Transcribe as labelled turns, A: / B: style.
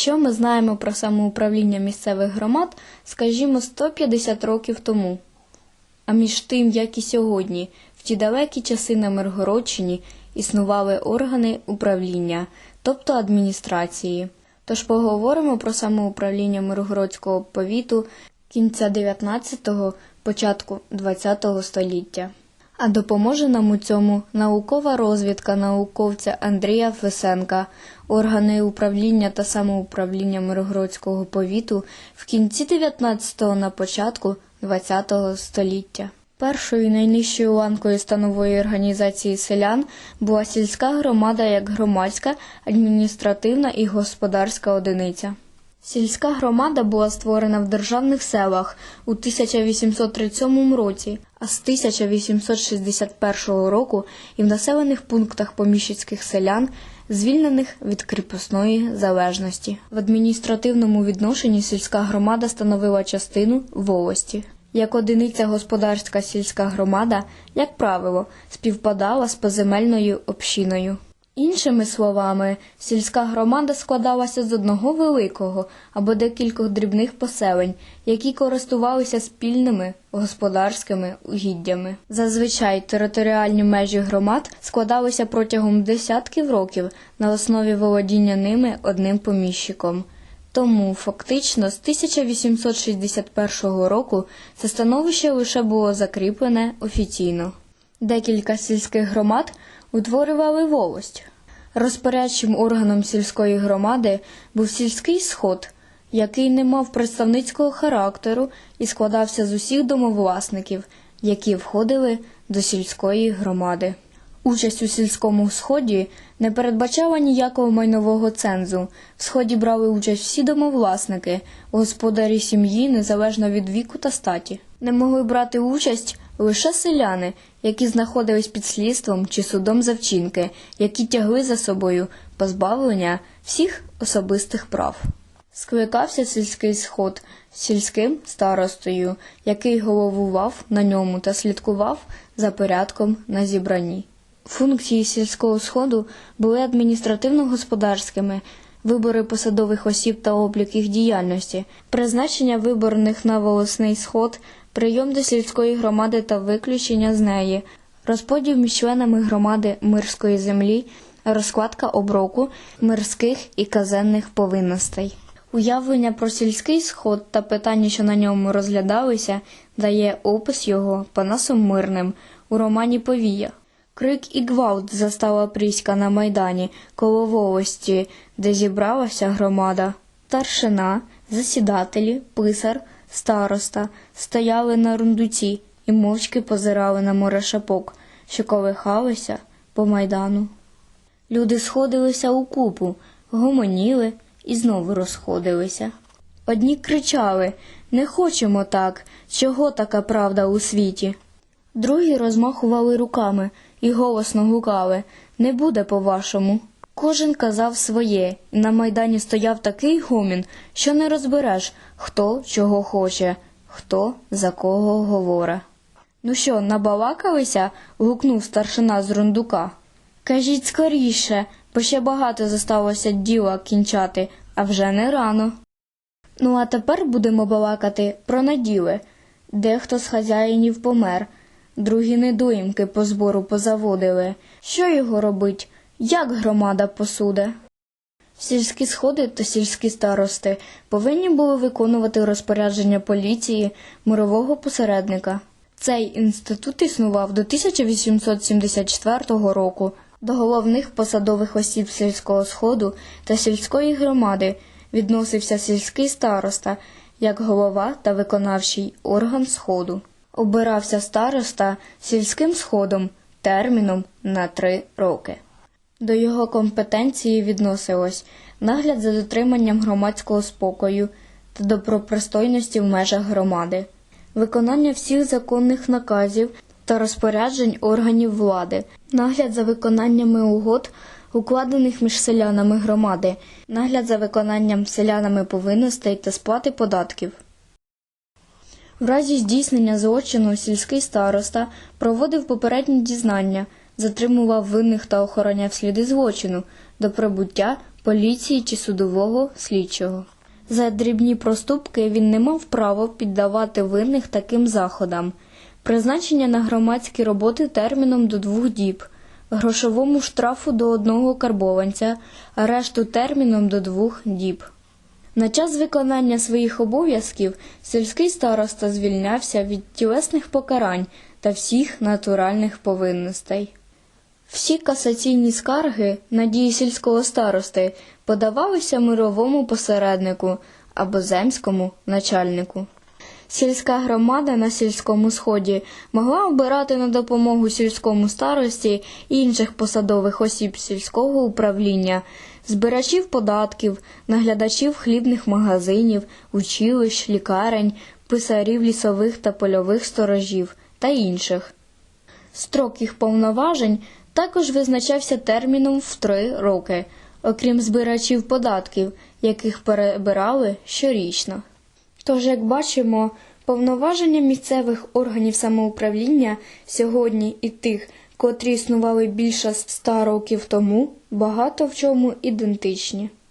A: Що ми знаємо про самоуправління місцевих громад, скажімо, 150 років тому. А між тим, як і сьогодні, в ті далекі часи на Миргородщині існували органи управління, тобто адміністрації. Тож поговоримо про самоуправління Миргородського повіту кінця 19-го, початку 20-го століття. А допоможе нам у цьому наукова розвідка науковця Андрія Фесенка, органи управління та самоуправління Миргородського повіту в кінці 19-го на початку 20-го століття. Першою найнижчою ланкою станової організації селян була сільська громада як громадська, адміністративна і господарська одиниця. Сільська громада була створена в державних селах у 1837 році, а з 1861 року і в населених пунктах поміщицьких селян, звільнених від кріпосної залежності. В адміністративному відношенні сільська громада становила частину волості. Як одиниця господарська сільська громада, як правило, співпадала з поземельною общиною. Іншими словами, сільська громада складалася з одного великого або декількох дрібних поселень, які користувалися спільними господарськими угіддями. Зазвичай територіальні межі громад складалися протягом десятків років на основі володіння ними одним поміщиком. Тому фактично з 1861 року це становище лише було закріплене офіційно. Декілька сільських громад утворювали волость. Розпорядчим органом сільської громади був сільський сход, який не мав представницького характеру і складався з усіх домовласників, які входили до сільської громади. Участь у сільському сході не передбачала ніякого майнового цензу. В сході брали участь всі домовласники, господарі сім'ї незалежно від віку та статі. Не могли брати участь лише селяни, які знаходились під слідством чи судом за вчинки, які тягли за собою позбавлення всіх особистих прав. Скликався сільський сход сільським старостою, який головував на ньому та слідкував за порядком на зібранні. Функції сільського сходу були адміністративно-господарськими, вибори посадових осіб та облік їх діяльності, призначення виборних на волосний сход, прийом до сільської громади та виключення з неї, розподіл між членами громади мирської землі, розкладка оброку мирських і казенних повинностей. Уявлення про сільський сход та питання, що на ньому розглядалися, дає опис його Панасом Мирним у романі Повія. Крик і гвалт застала Пріська на майдані коло волості, де зібралася громада. Старшина, засідателі, писар, староста стояли на рундуці і мовчки позирали на море шапок, що колихалися по майдану. Люди сходилися у купу, гомоніли і знову розходилися. Одні кричали Не хочемо так, чого така правда у світі. Другі розмахували руками і голосно гукали Не буде по-вашому. Кожен казав своє, і на майдані стояв такий гомін, що не розбереш, хто чого хоче, хто за кого говоре. Ну що, набалакалися? гукнув старшина з рундука. Кажіть скоріше, бо ще багато зосталося діла кінчати, а вже не рано. Ну, а тепер будемо балакати про наділи. Дехто з хазяїнів помер, другі недоїмки по збору позаводили. Що його робить? Як громада посуде? Сільські сходи та сільські старости повинні були виконувати розпорядження поліції мирового посередника. Цей інститут існував до 1874 року. До головних посадових осіб сільського сходу та сільської громади відносився сільський староста як голова та виконавчий орган сходу. Обирався староста сільським сходом терміном на три роки. До його компетенції відносилось нагляд за дотриманням громадського спокою та добропристойності в межах громади, виконання всіх законних наказів та розпоряджень органів влади, нагляд за виконаннями угод, укладених між селянами громади, нагляд за виконанням селянами повинностей та сплати податків. В разі здійснення злочину сільський староста проводив попередні дізнання, затримував винних та охороняв сліди злочину до прибуття поліції чи судового слідчого. За дрібні проступки він не мав права піддавати винних таким заходам, призначення на громадські роботи терміном до двох діб, грошовому штрафу до одного карбованця, арешту терміном до двох діб. На час виконання своїх обов'язків сільський староста звільнявся від тілесних покарань та всіх натуральних повинностей. Всі касаційні скарги на дії сільського старости подавалися мировому посереднику або земському начальнику. Сільська громада на сільському сході могла обирати на допомогу сільському старості інших посадових осіб сільського управління, збирачів податків, наглядачів хлібних магазинів, училищ, лікарень, писарів лісових та польових сторожів та інших. Строк їх повноважень також визначався терміном в три роки, окрім збирачів податків, яких перебирали щорічно. Тож, як бачимо, повноваження місцевих органів самоуправління сьогодні і тих, котрі існували більше ста років тому, багато в чому ідентичні.